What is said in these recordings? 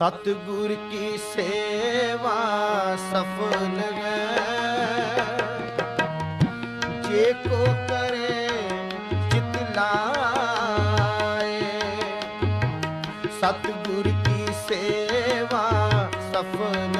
ਸਤਿਗੁਰ ਕੀ ਸੇਵਾ ਸਫਲ ਹੈ। ਜੇ ਕੋ ਕਰੇ ਚਿਤ ਲਾਏ। ਸਤਿਗੁਰ ਕੀ ਸੇਵਾ ਸਫਲ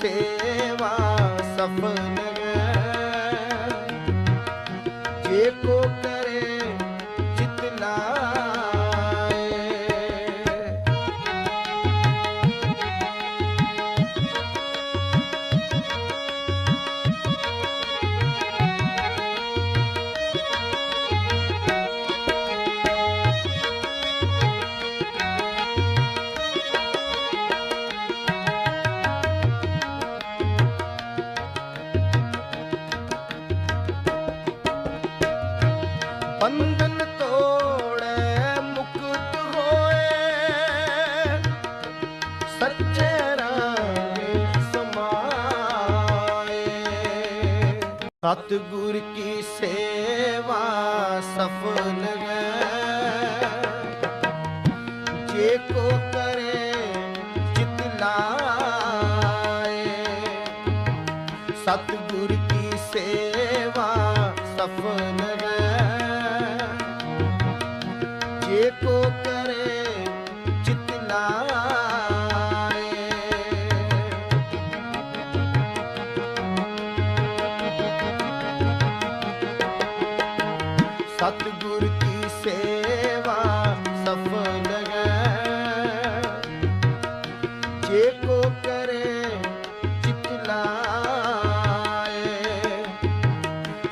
ਸੇਵਾ ਸਫਲ ਸਤਿਗੁਰ ਕੀ ਸੇਵਾ ਸਫਲ ਹੈ।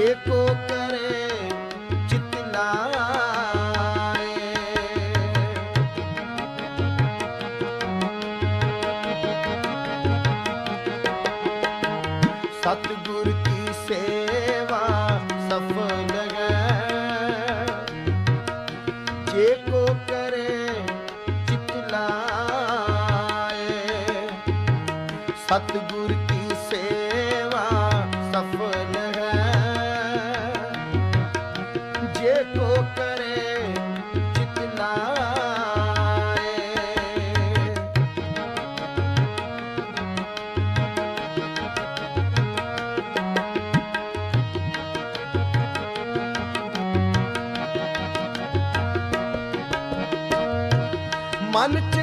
ਜੇ ਕੋ ਕਰੇ ਚਿਤ ਲਾਏ ਸਤਿਗੁਰ ਕੀ ਸੇਵਾ ਸਫਲ ਹੈ। ਜੇ ਕੋ ਕਰੇ ਚਿਤ ਲਾਏ ਸਤਿਗੁਰ ਜੇ ਕੋ ਕਰੇ ਮਨ ਚ